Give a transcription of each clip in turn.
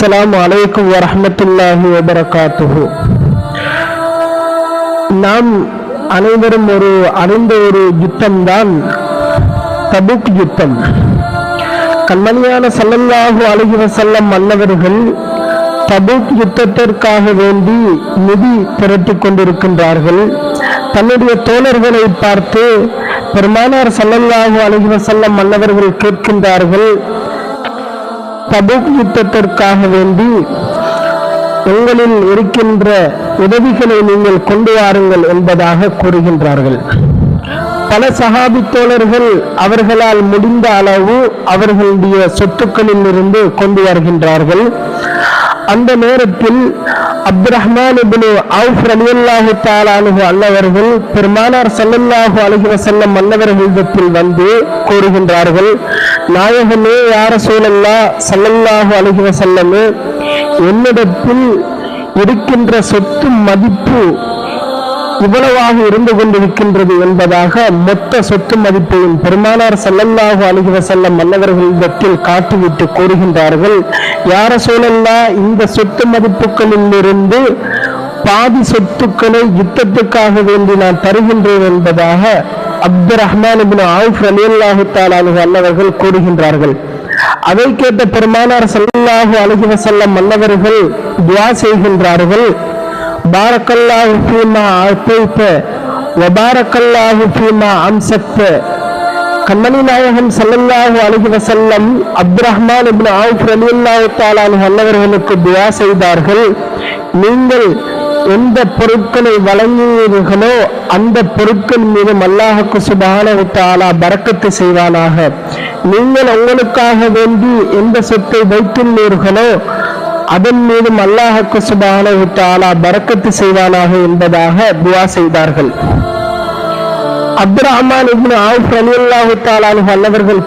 அஸ்லாம் அலைக்கும் வரமத்துல்லாஹி வபரகாத்துஹு நாம் அனைவரும் ஒரு அறிந்த ஒரு யுத்தம்தான் தபுக் யுத்தம். கண்மணியான ஸல்லல்லாஹு அழகி வஸல்லம் மன்னவர்கள் தபுக் யுத்தத்திற்காக வேண்டி நிதி திரட்டி கொண்டிருக்கின்றார்கள். தன்னுடைய தோழர்களை பார்த்து பெருமானார் ஸல்லல்லாஹு அழகி வஸல்லம் மன்னவர்கள் கேட்கின்றார்கள் தபுக் யுத்தத்திற்காக வேண்டி உங்களில் இருக்கின்ற உதவிகளை நீங்கள் கொண்டு வாருங்கள் என்பதாக கூறுகின்றார்கள். பல சகாபி தோழர்கள் அவர்களால் முடிந்த அளவு அவர்களுடைய சொத்துக்களில் இருந்து கொண்டு வருகின்றார்கள். அந்த நேரத்தில் அப்து ரஹ்மான் அவுஃப் ரலியல்லாஹு அன்னவர்கள் பெருமானார் செல்லல்லாஹு அலைஹி வஸல்லம் அல்லவர்களிடத்தில் வந்து கூறுகின்றார்கள் நாயகமே யார சூழல்லா சல்லல்லாஹு அலைஹி வஸல்லமே என்னிடத்தில் இருக்கின்ற சொத்து மதிப்பு இவ்வளவாக இருந்து கொண்டிருக்கின்றது என்பதாக மொத்த சொத்து மதிப்பையும் பெருமானார் ஸல்லல்லாஹு அலைஹி வஸல்லம் மன்னவர்களிடத்தில் காட்டிவிட்டு கூறுகின்றார்கள். யார சூழல்லா இந்த சொத்து மதிப்புகளில் இருந்து பாதி சொத்துக்களை யுத்தத்துக்காக வேண்டி நான் தருகின்றேன் என்பதாக அப்து ரஹ்மான் இப்னு அவுஃப் ரலியல்லாஹு கூறுகின்றார்கள். அதை கேட்ட பெருமானார் ஸல்லல்லாஹு அழகிவ செல்ல மன்னவர்கள் துவா செய்கின்றார்கள். பாரக்கல்லாஹு ஃபீமா அத்தைத்த வபாரக்கல்லாஹு ஃபீமா அம்சக்த கண்மணி நாயகம் சல்லல்லாஹு அலஹி வசல்லம் அப்து ரஹ்மான் இப்னு அவுஃப் ரலியல்லாஹு தஆலாஹு அல்லவர்களுக்கு துவா செய்தார்கள். நீங்கள் எந்த பொருட்களை வழங்கினீர்களோ அந்த பொருட்கள் மீது அல்லாஹுக்கு சுபான தாலா பறக்கத்து செய்வானாக. நீங்கள் உங்களுக்காக வேண்டி எந்த சொத்தை வைத்துள்ளீர்களோ அதன் மீதும் அல்லாஹுக்கு சுபான விட்டாலா பறக்கத்து செய்வானாக என்பதாக துவா செய்தார்கள். அப்து ரஹ்மான் இப்னு அவுஃப்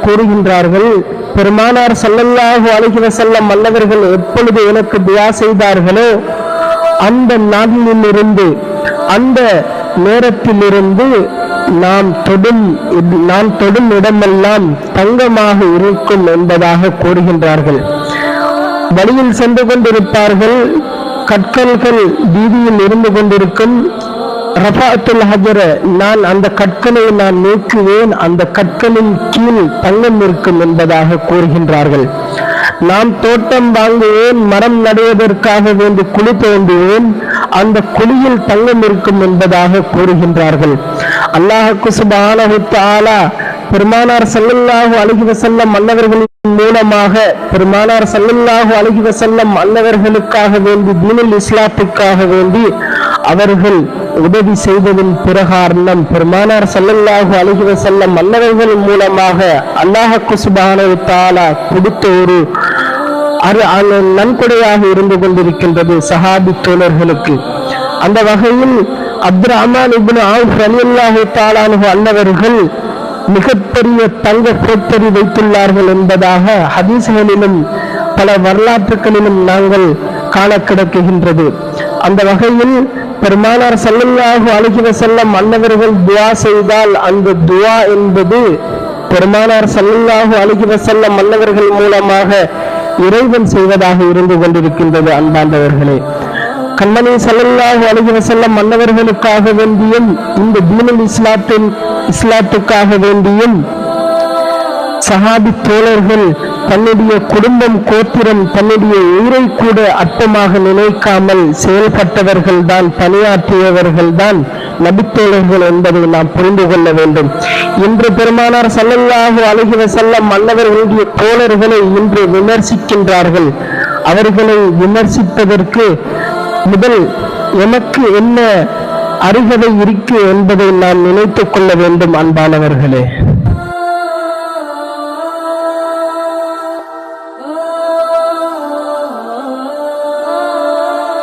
கூறுகின்றார்கள் பெருமானார் ஸல்லல்லாஹு அலைஹி வஸல்லம் அல்லவர்கள் எப்பொழுது எனக்கு துஆ செய்தார்களோ அந்த நாளிலிருந்து அந்த நேரத்திலிருந்து நாம் தொடும் நான் தொடும் இடமெல்லாம் தங்கமாக இருக்கும் என்பதாக கூறுகின்றார்கள். வழியில் சென்று கொண்டிருப்பார்கள். கற்கல்கள் வீதியில் இருந்து கொண்டிருக்கும். ரஃபாத்துல் ஹஜர நான் அந்த கற்களை நான் நீக்குவேன். அந்த கற்களின் கீழ் தங்கம் இருக்கும் என்பதாக கூறுகின்றார்கள். நாம் தோட்டம் வாங்குவேன் மரம் நடுவதற்காக வேண்டி குழி தோண்டுவேன். அந்த குழியில் தங்கம் இருக்கும் என்பதாக கூறுகின்றார்கள். அல்லாஹ் குசுபான பெருமானார் ஸல்லல்லாஹு அலைஹி வஸல்லம் மன்னவர்களின் மூலமாக பெருமானார் ஸல்லல்லாஹு அலைஹி வஸல்லம் மன்னவர்களுக்காக வேண்டி தீனுல் இஸ்லாத்துக்காக வேண்டி அவர்கள் உதவி செய்ததின் பிரகாரணம் பெருமானார் ஸல்லல்லாஹு அலைஹி வஸல்லம் மன்னவர்கள் மூலமாக அல்லாஹ குசுபான தாலா கொடுத்த ஒரு அரு நன்கொடையாக இருந்து கொண்டிருக்கின்றது சஹாபி தோழர்களுக்கு. அந்த வகையில் அப்து ரஹ்மான் இப்னு அவுஃப் ரலியல்லாஹு தாலானு அல்லவர்கள் மிகப்பெரிய தங்க ஃபேக்டரி வைத்துள்ளார்கள் என்பதாக ஹதீசுகளிலும் பல வரலாற்றுகளிலும் நாங்கள் காண கிடக்குகின்றது. அந்த வகையில் பெருமானார் ஸல்லல்லாஹு அழுகிற செல்லம் அன்னவர்கள் துவா செய்தால் அந்த துவா என்பது பெருமானார் ஸல்லல்லாஹு அழுகிற செல்லம் அன்னவர்கள் மூலமாக இறைவன் செய்வதாக இருந்து கொண்டிருக்கின்றது அன்பாண்டவர்களே கண்மணி சல்லல்லாஹு அலைஹி செல்ல மன்னவர்களுக்காக வேண்டியும் இந்த தீனல் இஸ்லாத்தின் இஸ்லாத்துக்காக வேண்டியும் சஹாபி தோழர்கள் தன்னுடைய குடும்பம் கோத்திரம் தன்னுடைய உயிரை கூட அற்பமாக நினைக்காமல் செயல்பட்டவர்கள் தான் பணியாற்றியவர்கள் தான் நபித்தோழர்கள் என்பதை நாம் புரிந்து கொள்ள வேண்டும். இன்று பெருமானார் ஸல்லல்லாஹு அலைஹி செல்ல மன்னவர்களுடைய தோழர்களை இன்று விமர்சிக்கின்றார்கள். அவர்களை விமர்சிப்பதற்கு முதல் எனக்கு என்ன அருகதை இருக்கு என்பதை நாம் நினைத்துக் கொள்ள வேண்டும் அன்பானவர்களே.